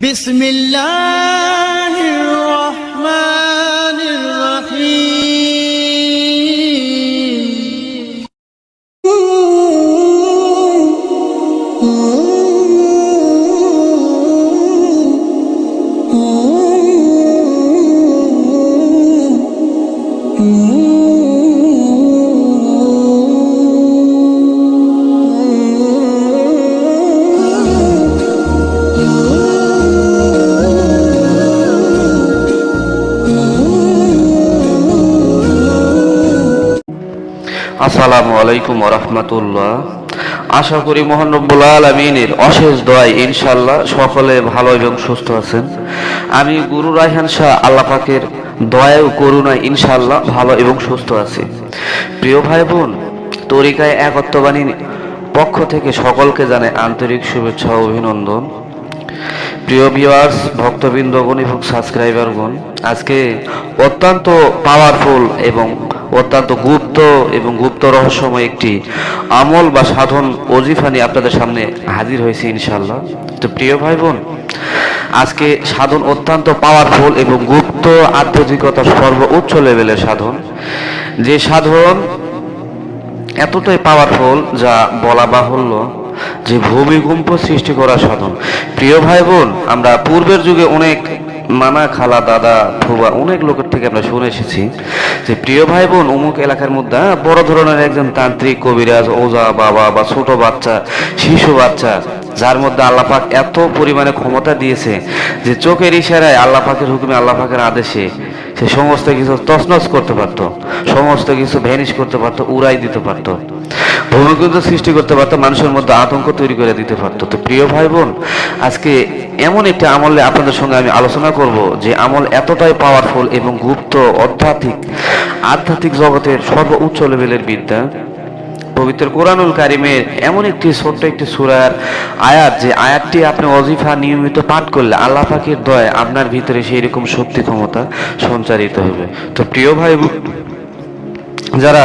Bismillahirrahmanirrahim. আসসালামু আলাইকুম রহমতুল্লাহ। আশা করি মোহন রব্বুল আলমিনের অশেষ দোয়াই ইনশাল্লাহ সকলে ভালো এবং সুস্থ আছেন। আমি গুরু রায়হান শাহ আল্লাহ পাকের দয়া ও করুণায় ইনশাল্লাহ ভালো এবং সুস্থ আছি। প্রিয় ভাই বোন তরিকায় একত্ববাণীর পক্ষ থেকে সকলকে জানে আন্তরিক শুভেচ্ছা ও অভিনন্দন। প্রিয় ভিউয়ার্স ভক্তবৃন্দগণ এবং সাবস্ক্রাইবারগণ আজকে অত্যন্ত পাওয়ারফুল এবং অত্যন্ত গুপ্ত এবং গুপ্ত রহস্যময় একটি আমল বা সাধন অজিফা নিয়ে আপনাদের সামনে হাজির হয়েছে ইনশাল্লাহ তো প্রিয় ভাই বোন আজকে সাধন অত্যন্ত পাওয়ারফুল এবং গুপ্ত আধ্যাত্মিকতার সর্বোচ্চ লেভেলের সাধন। যে সাধন এতটাই পাওয়ারফুল যা বলা বাহুল্য যে ভূমিকম্প সৃষ্টি করা সাধন। প্রিয় ভাই বোন আমরা পূর্বের যুগে অনেক নানা খালা দাদা ফুবা অনেক লোকের থেকে আমরা শুনে এসেছি যে প্রিয় ভাই বোন অমুক এলাকার মধ্যে হ্যাঁ, বড় ধরনের একজন তান্ত্রিক কবিরাজ ওজা বাবা বা ছোট বাচ্চা শিশু বাচ্চা যার মধ্যে আল্লাপাক এত পরিমাণে ক্ষমতা দিয়েছে যে চোখের ইশারায় আল্লাপাকের হুকুমে আল্লাপাকের আদেশে সে সমস্ত কিছু তছনছ করতে পারতো সমস্ত কিছু ভ্যানিশ করতে পারতো উড়াই দিতে পারতো। ভূমিকম্প সৃষ্টি করতে পারতো, মানুষের মধ্যে আতঙ্ক তৈরি করে দিতে পারতো। তো প্রিয় ভাই বোন আজকে এমন একটি আমলে আপনাদের সঙ্গে আমি আলোচনা করব যে আমল এতটাই পাওয়ারফুল এবং গুপ্ত আধ্যাত্মিক আধ্যাত্মিক জগতের সর্বোচ্চ লেভেলের বিদ্যা। পবিত্র কোরআনুল কারিমের এমন একটি ছোট্ট একটি সুরার আয়াত, যে আয়াতটি আপনি অজিফা নিয়মিত পাঠ করলে আল্লাহ পাকের দয় আপনার ভিতরে সেই রকম শক্তি ক্ষমতা সঞ্চারিত হবে। তো প্রিয় ভাই যারা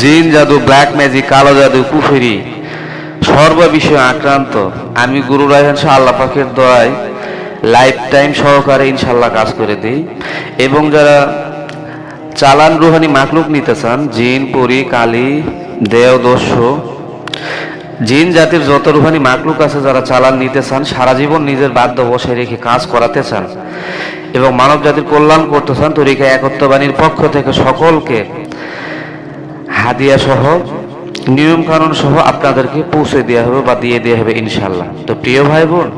জিন জাদু ব্ল্যাক ম্যাজিক কালো জাদু, কুফেরি সর্ব বিষয়ে আক্রান্ত, আমি গুরু রায়হান শাহ আল্লাহ পাখের দয়ায় লাইফ টাইম সহকারে ইনশাল্লাহ কাজ করে দিই। এবং যারা চালান রুহানি মাকলুক নিতে চান, জিন, পরি, কালী, দেও, দস্য, জিন জাতির যত রুহানি মাকলুক আছে যারা চালান নিতে চান, সারা জীবন নিজের বাধ্য বসে রেখে কাজ করাতে চান এবং মানব জাতির কল্যাণ করতে চান তরিকা একত্ববাণীর পক্ষ থেকে সকলকে হাদিয়া সহ, নিয়ম কানুন সহ আপনাদেরকে পৌঁছে দেওয়া হবে বা দিয়ে দেওয়া হবে ইনশাল্লাহ তো প্রিয় ভাই বোন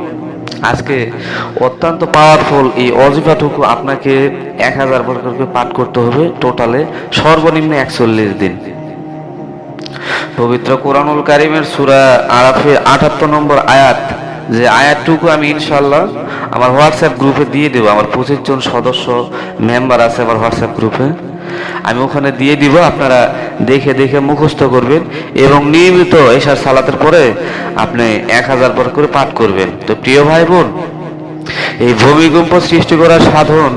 আজকে অত্যন্ত পাওয়ারফুল এই অজিফাটুকু আপনাকে এক হাজার বার পাঠ করতে হবে, টোটালে সর্বনিম্ন একচল্লিশ দিন। পবিত্র কোরআনুল কারিমের সুরা আরাফের আটাত্তর নম্বর আয়াত, যে আয়াতটুকু আমি ইনশাল্লাহ আমার হোয়াটসঅ্যাপ গ্রুপে দিয়ে দেবো, আমার পঁচিশ জন সদস্য মেম্বার আছে আমার হোয়াটসঅ্যাপ গ্রুপে। আমি ওখানে দিয়ে দিব, আপনারা দেখে দেখে মুখস্থ করবেন এবং নিয়মিত এশার সালাতের পরে আপনি এক হাজার বার করে পাঠ করবেন। তো প্রিয় ভাই বোন এই ভূমিকম্প সৃষ্টি করার সাধন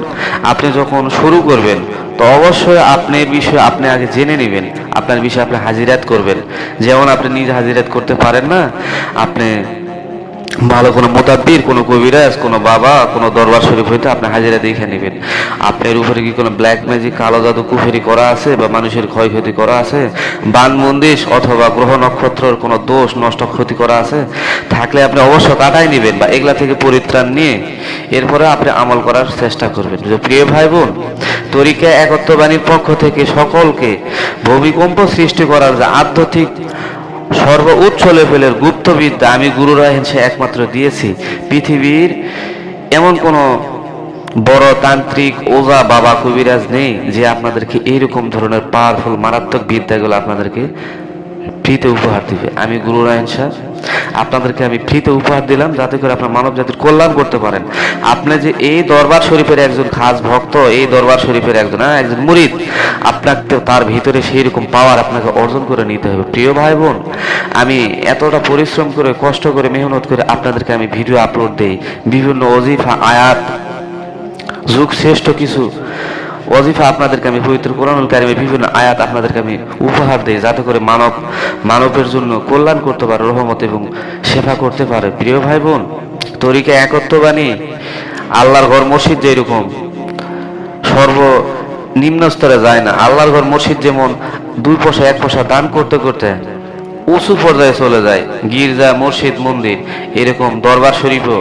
আপনি যখন শুরু করবেন, তো অবশ্যই আপনি বিষয়ে আপনি আগে জেনে নেবেন, আপনার বিষয়ে আপনি হাজিরাত করবেন। যেমন আপনি নিজে হাজিরাত করতে পারেন না, আপনি ভালো কোনো মোতাব্বির কোনো কবিরাজ, কোনো বাবা, কোনো দরবার শরীফ হইতে আপনি হাজিরা দেখে নেবেন। আপনার উপরে কি কোনো ব্ল্যাক ম্যাজিক কালো জাদু, কুফেরি করা আছে বা মানুষের ক্ষয়ক্ষতি করা আছে? বান, মন্দির অথবা গ্রহ নক্ষত্রের কোনো দোষ, নষ্ট, ক্ষতি করা আছে? থাকলে আপনি অবশ্য কাটাই নেবেন বা এগুলা থেকে পরিত্রাণ নিয়ে এরপরে আপনি আমল করার চেষ্টা করবেন। প্রিয় ভাই বোন তরিকা একত্ববাণীর পক্ষ থেকে সকলকে ভূমিকম্প সৃষ্টি করার যে আধ্যাত্মিক সর্বোচ্চ লেভেলের গুপ্তবিদ্যা আমি গুরু রাহেন সে একমাত্র দিয়েছি। পৃথিবীর এমন কোনো বড় তান্ত্রিক ওজা বাবা কবিরাজ নেই যে আপনাদেরকে এইরকম ধরনের পাওয়ারফুল মারাত্মক বিদ্যাগুলো আপনাদেরকে ফ্রিতে উপহার দিবে। আমি গুরু রায়ন শাহ আপনাদেরকে আমি ফ্রিতে উপহার দিলাম যাতে করে আপনার মানব জাতির কল্যাণ করতে পারেন। আপনি যে এই দরবার শরীফের একজন খাস ভক্ত, এই দরবার শরীফের একজন হ্যাঁ একজন মুরিদ আপনাকে তার ভিতরে সেই রকম পাওয়ার আপনাকে অর্জন করে নিতে হবে। প্রিয় ভাই বোন, আমি এতটা পরিশ্রম করে, কষ্ট করে, মেহনত করে আপনাদেরকে আমি ভিডিও আপলোড দেই। বিভিন্ন অজিফা, আয়াত, যুগ শ্রেষ্ঠ কিছু অজিফা আপনাদেরকে আমি পবিত্র কোরআনুল কারিমে বিভিন্ন আয়াত আপনাদেরকে আমি উপহার দিই যাতে করে মানব, মানবের জন্য কল্যাণ করতে পারে, রহমত এবং সেবা করতে পারে। প্রিয় ভাই বোন তরিকা একত্ববাণী, আল্লাহর ঘর মসজিদ যেরকম সর্ব নিম্ন স্তরে যায় না। আল্লাহর ঘর মসজিদ যেমন দুই পয়সা, এক পয়সা দান করতে করতে উঁচু পর্যায়ে চলে যায়, গির্জা, মসজিদ, মন্দির, এরকম দরবার শরীফও।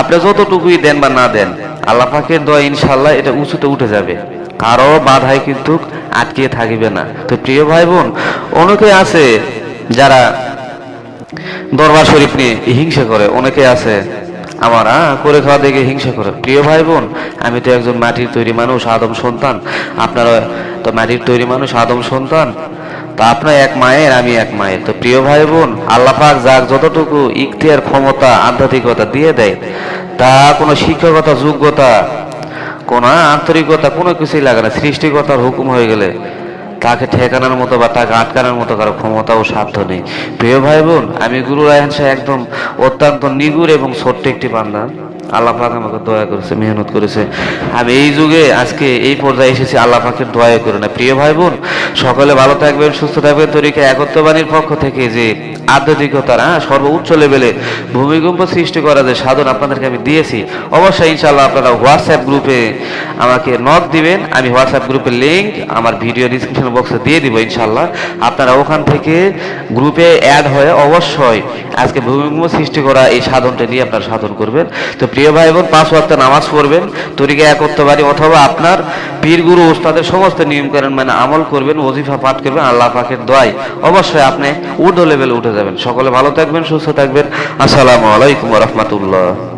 আপনি যতটুকুই দেন বা না দেন আল্লাহ পাকের দোয়া ইনশাল্লাহ এটা উঁচুতে উঠে যাবে। কারও বাধায় কিন্তু আটকে থাকিবে না। তো প্রিয় ভাই বোন অনেকে আছে যারা দরবার শরীফ নিয়ে হিংসা করে অনেকে আছে আমার আহ, করে খাওয়া দেখে হিংসা করে। প্রিয় ভাই বোন আমি তো একজন মাটির তৈরি মানুষ আদম সন্তান। আপনারা তো মাটির তৈরি মানুষ আদম সন্তান। তো আপনার এক মায়ের আমি এক মায়ের। তো প্রিয় ভাই বোন আল্লাহ পাক যাক যতটুকু ইখতিয়ার ক্ষমতা আধ্যাত্মিকতা দিয়ে দেয় তা কোনো শিক্ষকতা, যোগ্যতা, কোন আন্তরিকতা, কোনো কিছুই লাগে না। সৃষ্টিকতার হুকুম হয়ে গেলে তাকে ঠেকানোর মতো বা তাকে আটকানোর মতো কারও ক্ষমতা ও সাধ্য নেই। প্রিয় ভাই বোন, আমি গুরু রায়হান শাহ একদম অত্যন্ত নিগুড় এবং ছোট্ট একটি বান্দা আল্লাহ পাক আমাকে দয়া করেছে, মেহনত করেছে। আমি এই যুগে, আজকে এই পর্যায়ে এসেছি, আল্লাহ পাকের দয়া করে না। প্রিয় ভাই বোন সকলে ভালো থাকবেন, সুস্থ থাকবেন। তরিকা একত্রবাণীর পক্ষ থেকে যে আধ্যাত্মিকতার হ্যাঁ সর্বোচ্চ লেভেলে ভূমিকম্প সৃষ্টি করা যে সাধন আপনাদেরকে আমি দিয়েছি, অবশ্যই ইনশাল্লাহ আপনারা হোয়াটসঅ্যাপ গ্রুপে আমাকে নক দিবেন। আমি হোয়াটসঅ্যাপ গ্রুপের লিঙ্ক আমার ভিডিও ডিসক্রিপশন বক্সে দিয়ে দিব ইনশাল্লাহ আপনারা ওখান থেকে গ্রুপে অ্যাড হয়ে অবশ্যই আজকে ভূমিকম্প সৃষ্টি করা এই সাধনটা নিয়ে আপনারা সাধন করবেন। তো প্রিয় ভাই বোন, পাঁচ ওয়াক্ত নামাজ পড়বেন, তরিকা পারি অথবা আপনার পীর গুরু ওস্তাদের সমস্ত নিয়ম করেন মানে আমল করবেন, ওজিফা পাঠ করবেন, আল্লাহ পাকের দোয়াই অবশ্যই আপনি উর্ধ লেভেলে উঠে যাবেন। সকলে ভালো থাকবেন, সুস্থ থাকবেন। আসসালামু আলাইকুম রহমতুল্লাহ।